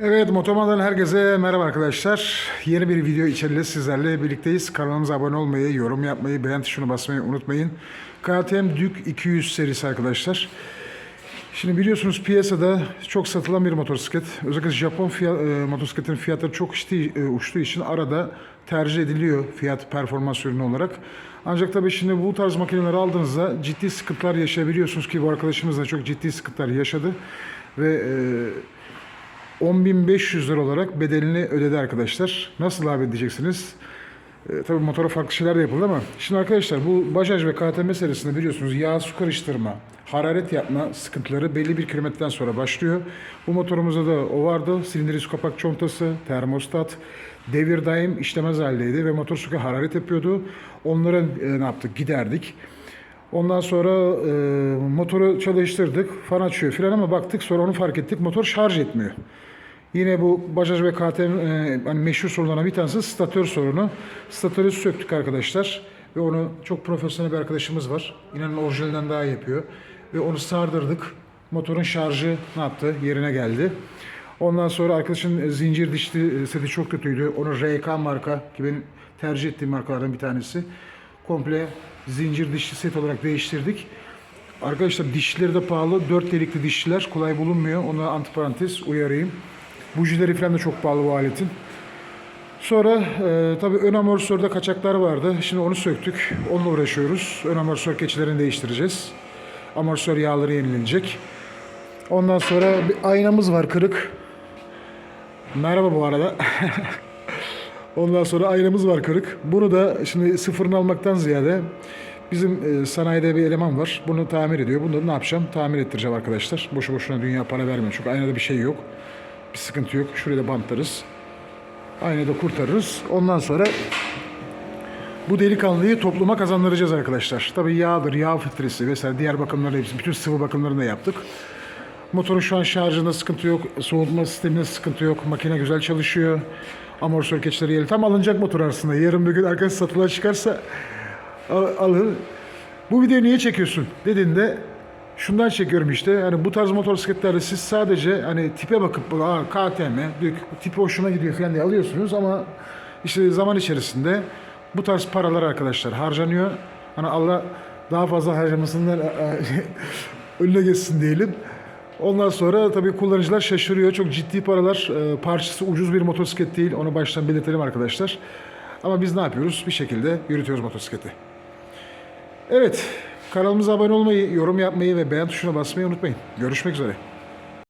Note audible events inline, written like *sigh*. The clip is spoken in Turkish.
Evet Motoman'dan herkese merhaba arkadaşlar. Yeni bir video içeriğiyle sizlerle birlikteyiz. Kanalımıza abone olmayı, yorum yapmayı, beğen tuşuna basmayı unutmayın. KTM Duke 200 serisi arkadaşlar. Şimdi biliyorsunuz piyasada çok satılan bir motosiklet. Özellikle Japon fiyat, e, motosikletin fiyatları çok işte, e, uçtuğu için arada tercih ediliyor fiyat performans ürünü olarak. Ancak tabii şimdi bu tarz makineleri aldığınızda ciddi sıkıntılar yaşayabiliyorsunuz ki bu arkadaşımız da çok ciddi sıkıntılar yaşadı. Ve e, 10.500 lira olarak bedelini ödedi arkadaşlar. Nasıl abi diyeceksiniz. E, tabii motora farklı şeyler de yapıldı ama şimdi arkadaşlar bu Bajaj ve KTM serisinde biliyorsunuz yağ su karıştırma, hararet yapma sıkıntıları belli bir kilometreden sonra başlıyor. Bu motorumuzda da o vardı. Silindir kapak contası, termostat, devir daim işlemez haldeydi ve motor sürekli hararet yapıyordu. Onları e, ne yaptık? Giderdik. Ondan sonra e, motoru çalıştırdık. Fan açıyor filan ama baktık sonra onu fark ettik. Motor şarj etmiyor. Yine bu Bajaj ve KTM e, hani meşhur sorunlardan bir tanesi statör sorunu. Statörü söktük arkadaşlar. Ve onu çok profesyonel bir arkadaşımız var. İnanın orijinalinden daha yapıyor. Ve onu sardırdık. Motorun şarjı ne yaptı? Yerine geldi. Ondan sonra arkadaşın zincir dişli seti çok kötüydü. Onu RK marka ki benim tercih ettiğim markalardan bir tanesi. Komple zincir dişli set olarak değiştirdik. Arkadaşlar dişleri de pahalı. Dört delikli dişliler kolay bulunmuyor. Ona antiparantez uyarayım. Bujileri falan da çok pahalı bu aletin. Sonra e, tabii ön amortisörde kaçaklar vardı. Şimdi onu söktük. Onunla uğraşıyoruz. Ön amortisör keçilerini değiştireceğiz. Amortisör yağları yenilenecek. Ondan sonra bir aynamız var kırık. Merhaba bu arada. *laughs* Ondan sonra aynamız var kırık. Bunu da şimdi sıfırını almaktan ziyade bizim e, sanayide bir eleman var. Bunu tamir ediyor. Bunu ne yapacağım? Tamir ettireceğim arkadaşlar. Boşu boşuna dünya para vermiyor. Çünkü aynada bir şey yok. Bir sıkıntı yok. Şuraya da bantlarız. Aynada kurtarırız. Ondan sonra bu delikanlıyı topluma kazandıracağız arkadaşlar. Tabii yağdır, yağ filtresi vesaire diğer bakımları hepsi, bütün sıvı bakımlarını da yaptık. Motorun şu an şarjında sıkıntı yok, soğutma sisteminde sıkıntı yok, makine güzel çalışıyor. Amortisör keçileri yeri tam alınacak motor aslında. Yarın bir gün arkadaş satılığa çıkarsa al- alın. Bu videoyu niye çekiyorsun dediğinde şundan çekiyorum işte. Hani bu tarz motosikletlerde siz sadece hani tipe bakıp Aa, KTM, büyük tipi hoşuma gidiyor falan diye alıyorsunuz ama işte zaman içerisinde bu tarz paralar arkadaşlar harcanıyor. Hani Allah daha fazla harcamasından *laughs* önüne geçsin diyelim. Ondan sonra tabii kullanıcılar şaşırıyor. Çok ciddi paralar. e, parçası ucuz bir motosiklet değil. Onu baştan belirtelim arkadaşlar. Ama biz ne yapıyoruz? Bir şekilde yürütüyoruz motosikleti. Evet. Kanalımıza abone olmayı, yorum yapmayı ve beğen tuşuna basmayı unutmayın. Görüşmek üzere.